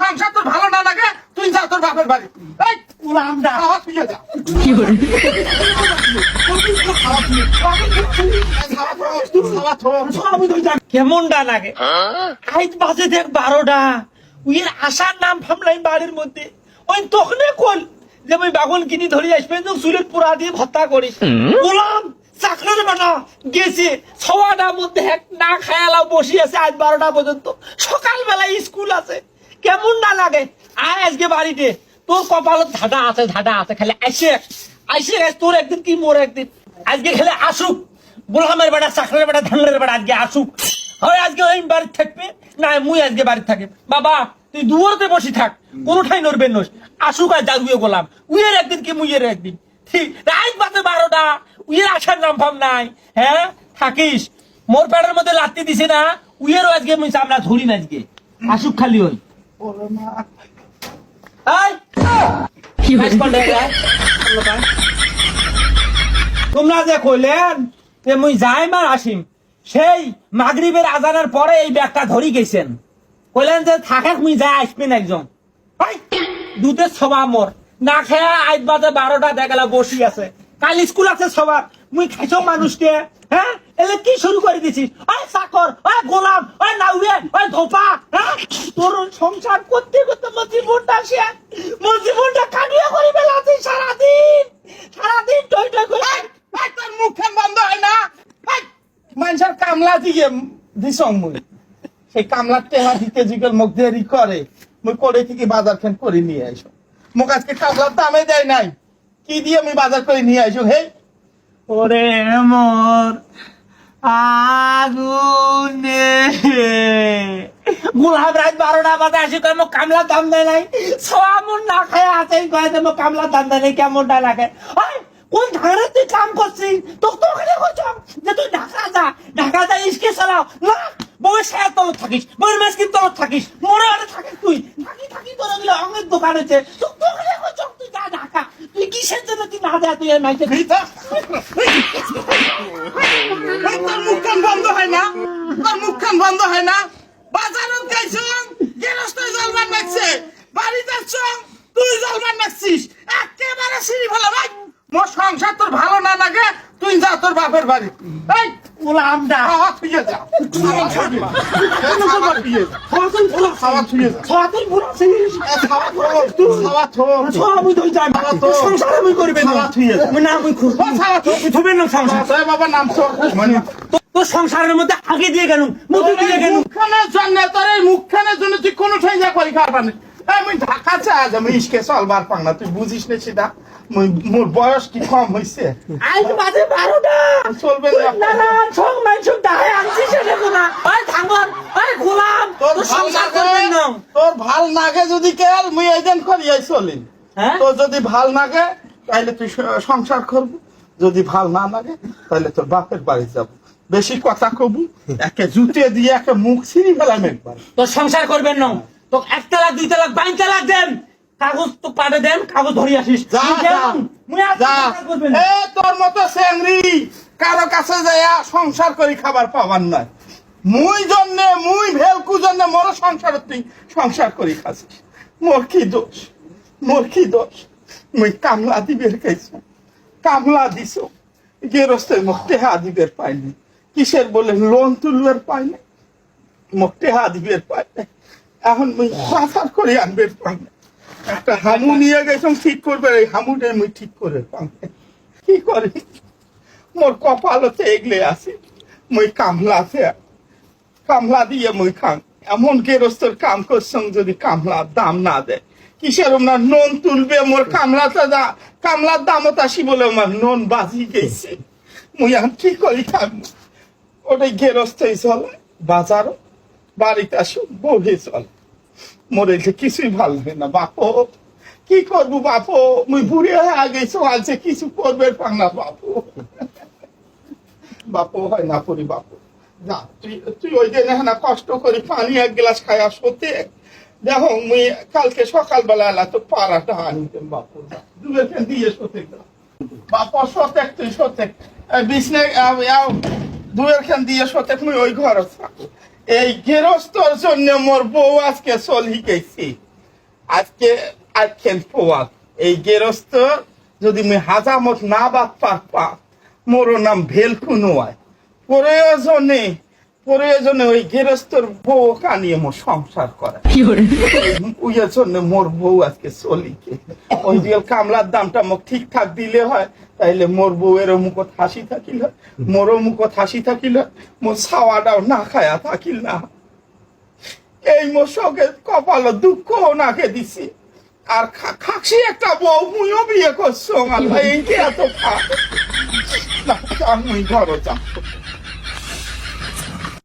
সংসার তোর ভালো না লাগে, তুই যা, তোর বাপের বাড়ি। আমি বাড়ির মধ্যে। ওই তখনে কল যে ওই বাগন কিনি ধরে আসবে চুলের পুরা দিয়ে ভত্তা করিস। বললাম, চাকরের বানা, গেছে ছওয়াটার মধ্যে এক না খায়ালা বসে আছে আজ বারোটা পর্যন্ত। সকালবেলায় স্কুল আছে। কেমন না লাগে? আয় আজকে বাড়িতে। তোর কপালত ধাটা আছে ধাটা আছে, খালি আইসে আইসে তোর একদিন কি মোর একদিন? আজকে খেলে আসুক। গোলামের বেটা, চাকরের বেটা ধানের বেটা আজকে আসুক। হয় আজকে ওই বাড়ি থাকবে? না, মুই আজকে বাড়ি থাকে। বাবা, তুই দুয়ারতে বসে থাক। কোনো ঠাই নড়বে নস। আসুক আর যাগুয়ে গোলাম। উইয়ের একদিন কি মুইয়ের একদিন? ঠিক রাত বাজে বারোটা। উইয়ের আসার নাম ফাম নাই। হ্যাঁ থাকিস। মোর পেটের মধ্যে লাত্তি দিছে না। উইয়েরও আজকে মুই চামড়া ধরি না আজকে। আসুক খালি ওই। তোমরা যে কইলেন যে মুই যাই মার আসিম সেই মাগরিবের আজানের পরে এই ব্যাগটা ধরি গেছেন। কইলেন যে থাকে মুই যাই আসবেন একজন। দুধের সবা মোর। না খেয়া আজ বাজে বারোটা দেখালা বসি আছে। কাল স্কুল আছে সবার। মুই খাইছ মানুষকে হ্যাঁ? এলে কি শুরু করে দিছিস? ওই চাকর ওই গোলাম নাউয়ে ওই ধোপা তোর সংসার করতে করতে মোর জীবনটা শেষ মোর জীবনটা কাটিয়ে করে বেলাতে সারাদিন সারাদিন টই টই করে। এই, এই, তোর মুখখান বন্ধ হয় না? মানুষের কামলা দিয়ে দিছং মুই। সেই কামলার টেহা দিতে জিগল মুখ দেরি করে মুই করে থেকে বাজার ফেন করে নিয়ে আইসো। মুখ আজকে কামলার দামে দেয় নাই। কি দিয়ে আমি বাজার করে নিয়ে আইসো হে ওরে মোর আগুনে। গোলাপ রাত বারোটা বাজে আসি কামলা দাম দেয় নাই। না আছে কামলা দাম দেয় নাই কেমনটা লাগে? কোন ধারে তুই কাম করছিস? তোকে তো ওখানে করছাম যে তুই ঢাকা যা ঢাকা যা, ইসকে চালাও। না, বউয়ের সায়া তলত থাকিস, বউয়ের মেসকির তলত থাকিস মরে থাকিস তুই, থাকি থাকি তোর ওগুলো অঙ্গের দোকান আছে তোকে তো ওখানে করছাম তুই যা ঢাকা তুই কিসের জন্য মাইকে তোর মুখখান বন্ধ হয় না? তোর মুখখান বন্ধ হয় না? জলমান লাগছে বাড়ি যাচ্ছ তুই জলমান লাগছিস একেবারে সিঁড়ি ভালো ভাই! মোর সংসার তোর ভালো না লাগে, তুই যা তোর বাপের বাড়ি। এই! তো- সংসারের মধ্যে আগে দিয়ে গেল মধ্যে জন্য জন্য তুই কোনো ঠাই যা করি খাবার আমি ঢাকা আমি ইসকে চলবার পাং না তুই বুঝিস না সেটা। মোর বয়স কি কম হয়েছে আজ বাজে বারোটা। চলবে না। না না সব মানুষ দাহে আনছি সেটা ওই থাঙ্গর ওই গোলাম তোর সংসার করবেন না। তোর ভালো নাগে যদি কেল মুই করিয়াই চলি। হ্যাঁ? তোর যদি ভালো নাগে তাহলে তুই সংসার করবি। যদি ভালো না লাগে তাহলে তোর বাপের বাড়ি যাব। বেশি কথা কবু একে জুতে দিয়ে একে মুখ ছিঁড়ি ফেলাম একবার। তোর সংসার করবেন না। তো এক তালাক দুই তালাক বাইন তালাক দেন। কাগজ তো পাঠে দেন কাগজ ধরি আসিস। তোর মতো সেংরি কারও কাছে যাইয়া সংসার করি খাবার পাবার নয়। মুই জন্য মুই ভেলকু জন্য মোর সংসার তুই সংসার করি খাসিস মোর কি দোষ? মোর কি দোষ? মুই কামলা দিবের খাইছো। কামলা দিছ। গেরস্তে মুখ টেহা দিবের পাইনি। কিসের বলে? লোন তুলবার পাইনি। মুখ টেহা দিবের পাইনি। এখন মুই করে আনবে একটা হামু নিয়ে গেছিলাম ঠিক করবে, এই হামুটা মুই ঠিক করে কি করি? মোর কপালতে এগলে আছে, মুই কামলাতে কামলা দিয়ে মুই খাম এমন গেরস্তর কাম করছং যদি কামলার দাম না দেয়। কিসের ওনার নুন তুলবে? মোর কামলাতে দা কামলার দামত আসি বলে আমার নুন বাজি গেছে। মুই এখন কি করি খাম? ওটাই গেরস্তই চলে বাজারও। বাড়িতে আসো বহে চলে। মরে যে কিছুই ভালো লাগে না, বাপো। কি করব, বাপো? মুই বুড়ি হয়ে গেছো আছে কিছু করবে না বাপু। বাপু হয় না পরি বাপু। তুই তুই ওই কষ্ট করি পানি এক গ্লাস দেখো, মুই কালকে সকালবেলা এলা তো পাড়াটা আনিতেন বাপু। দুবের ফ্যান দিয়ে সতে বাপ সতেক তুই সতেক বিছনে দুয়ের খান দিয়ে সতেক মুই ওই ঘর থাকো এই গৃহস্থর জন্য মোর বউ আজকে চলি গেছি আজকে আজকের পোয়াল। এই গৃহস্থ যদি মুই হাজামত না বাদ পারপা মোর নাম ভেলকু নয় প্রয়োজনে প্রয়োজনে ওই গেরস্তর বউ কানিয়ে মোর সংসার করে। জন্য মোর বউ আজকে চলিকে ওই যে কামলার দামটা মোক ঠিকঠাক দিলে হয় তাইলে মোর মুখত হাসি থাকিল মোরও মুখত হাসি থাকিল মোর ছাওয়াটাও না খায়া থাকিল না। এই মোর সঙ্গে কপাল দুঃখ নাকে দিছি। আর খাকসি একটা বউ মুইও বিয়ে করছ আমার এইটা এত খা না, যা